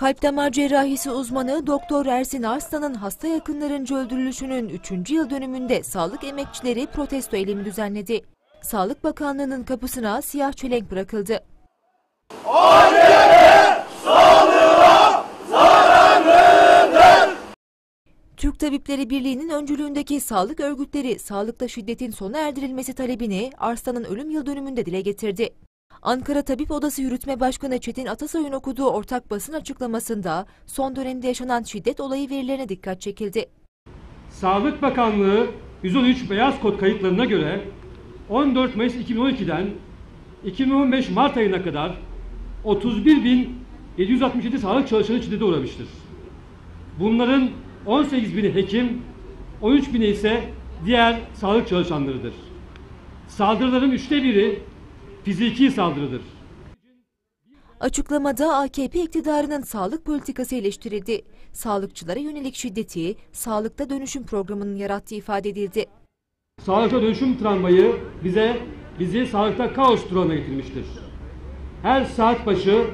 Kalp damar cerrahisi uzmanı Doktor Ersin Arslan'ın hasta yakınlarınca öldürülüşünün 3. yıl dönümünde sağlık emekçileri protesto eylemi düzenledi. Sağlık Bakanlığı'nın kapısına siyah çelenk bırakıldı. Türk Tabipleri Birliği'nin öncülüğündeki sağlık örgütleri sağlıkta şiddetin sona erdirilmesi talebini Arslan'ın ölüm yıl dönümünde dile getirdi. Ankara Tabip Odası Yürütme Başkanı Çetin Atasoy'un okuduğu ortak basın açıklamasında son dönemde yaşanan şiddet olayı verilerine dikkat çekildi. Sağlık Bakanlığı 113 Beyaz Kod kayıtlarına göre 14 Mayıs 2012'den 2015 Mart ayına kadar 31.767 sağlık çalışanı şiddete uğramıştır. Bunların 18 bini hekim, 13 bini ise diğer sağlık çalışanlarıdır. Saldırıların üçte biri fiziki saldırıdır. Açıklamada AKP iktidarının sağlık politikası eleştirildi. Sağlıkçılara yönelik şiddeti sağlıkta dönüşüm programının yarattığı ifade edildi. Sağlıkta dönüşüm travmayı bize bizi sağlıkta kaos durumuna getirmiştir. Her saat başı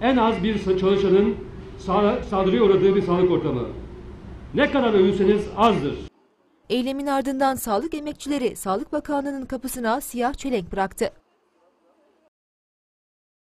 en az bir çalışanın sa- saldırıya uğradığı bir sağlık ortamı. Ne kadar övülseniz azdır. Eylemin ardından sağlık emekçileri Sağlık Bakanlığı'nın kapısına siyah çelenk bıraktı.